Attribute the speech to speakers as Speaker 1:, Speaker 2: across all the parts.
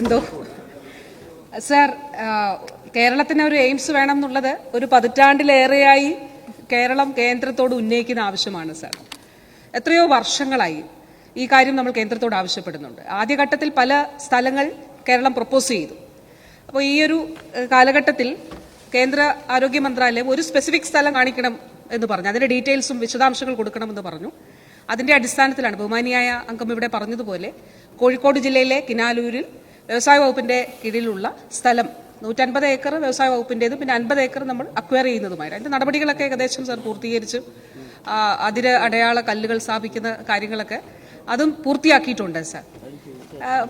Speaker 1: എന്തോ? സാർ കേരളത്തിന് ഒരു എയിംസ് വേണം എന്നുള്ളത് ഒരു പതിറ്റാണ്ടിലേറെയായി കേരളം കേന്ദ്രത്തോട് ഉന്നയിക്കുന്ന ആവശ്യമാണ് സാർ. എത്രയോ വർഷങ്ങളായി ഈ കാര്യം നമ്മൾ കേന്ദ്രത്തോട് ആവശ്യപ്പെടുന്നുണ്ട്. ആദ്യഘട്ടത്തിൽ പല സ്ഥലങ്ങൾ കേരളം പ്രപ്പോസ് ചെയ്തു. അപ്പോൾ ഈ ഒരു കാലഘട്ടത്തിൽ കേന്ദ്ര ആരോഗ്യ മന്ത്രാലയം ഒരു സ്പെസിഫിക് സ്ഥലം കാണിക്കണം എന്ന് പറഞ്ഞു. അതിന്റെ ഡീറ്റെയിൽസും വിശദാംശങ്ങൾ കൊടുക്കണമെന്ന് പറഞ്ഞു. അതിന്റെ അടിസ്ഥാനത്തിലാണ് ബഹുമാനിയായ അംഗം ഇവിടെ പറഞ്ഞതുപോലെ കോഴിക്കോട് ജില്ലയിലെ കിനാലൂരിൽ വ്യവസായ വകുപ്പിന്റെ കീഴിലുള്ള സ്ഥലം. നൂറ്റൻപത് ഏക്കർ വ്യവസായ വകുപ്പിന്റെത് പിന്നെ അൻപത് ഏക്കർ നമ്മൾ അക്വയർ ചെയ്യുന്നതുമായി. അതിന്റെ നടപടികളൊക്കെ ഏകദേശം സർ പൂർത്തീകരിച്ചു. അതിര് അടയാള കല്ലുകൾ സ്ഥാപിക്കുന്ന കാര്യങ്ങളൊക്കെ അതും പൂർത്തിയാക്കിയിട്ടുണ്ട് സർ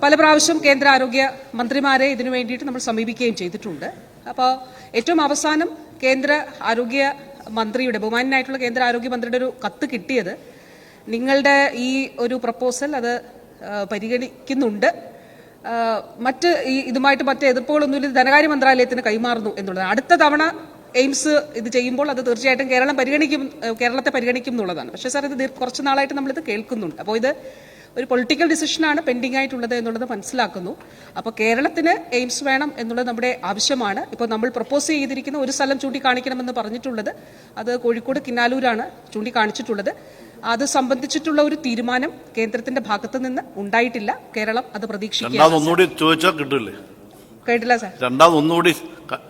Speaker 1: പല പ്രാവശ്യം കേന്ദ്ര ആരോഗ്യ മന്ത്രിമാരെ ഇതിനു വേണ്ടിയിട്ട് നമ്മൾ സമീപിക്കുകയും ചെയ്തിട്ടുണ്ട്. അപ്പോൾ ഏറ്റവും അവസാനം കേന്ദ്ര ആരോഗ്യ മന്ത്രിയുടെ ബഹുമാനായിട്ടുള്ള കേന്ദ്ര ആരോഗ്യ മന്ത്രിയുടെ ഒരു കത്ത് കിട്ടിയത് നിങ്ങളുടെ ഈ ഒരു പ്രപ്പോസൽ അത് പരിഗണിക്കുന്നുണ്ട്. മറ്റ് ഈ ഇതുമായിട്ട് മറ്റ് എതിർപ്പുകളൊന്നുമില്ല ധനകാര്യ മന്ത്രാലയത്തിന് കൈമാറുന്നു എന്നുള്ളതാണ് അടുത്ത തവണ എയിംസ് ഇത് ചെയ്യുമ്പോൾ അത് തീർച്ചയായിട്ടും കേരളം പരിഗണിക്കും കേരളത്തെ പരിഗണിക്കും എന്നുള്ളതാണ്. പക്ഷേ സാർ ഇത് കുറച്ച് നാളായിട്ട് നമ്മളിത് കേൾക്കുന്നുണ്ട്. അപ്പോൾ ഇത് ഒരു പൊളിറ്റിക്കൽ ഡിസിഷനാണ് പെൻഡിങ് ആയിട്ടുള്ളത് എന്നുള്ളത് മനസ്സിലാക്കുന്നു. അപ്പോൾ കേരളത്തിന് എയിംസ് വേണം എന്നുള്ളത് നമ്മുടെ ആവശ്യമാണ്. ഇപ്പോൾ നമ്മൾ പ്രപ്പോസ് ചെയ്തിരിക്കുന്ന ഒരു സ്ഥലം ചൂണ്ടിക്കാണിക്കണമെന്ന് പറഞ്ഞിട്ടുള്ളത് അത് കോഴിക്കോട് കിന്നാലൂരാണ് ചൂണ്ടിക്കാണിച്ചിട്ടുള്ളത്. അത് സംബന്ധിച്ചിട്ടുള്ള ഒരു തീരുമാനം കേന്ദ്രത്തിന്റെ ഭാഗത്ത് നിന്ന് ഉണ്ടായിട്ടില്ല. കേരളം അത്
Speaker 2: പ്രതീക്ഷിക്കുന്നു
Speaker 1: കിട്ടില്ലേ സാർ.
Speaker 2: രണ്ടാമത് ഒന്നുകൂടി ക-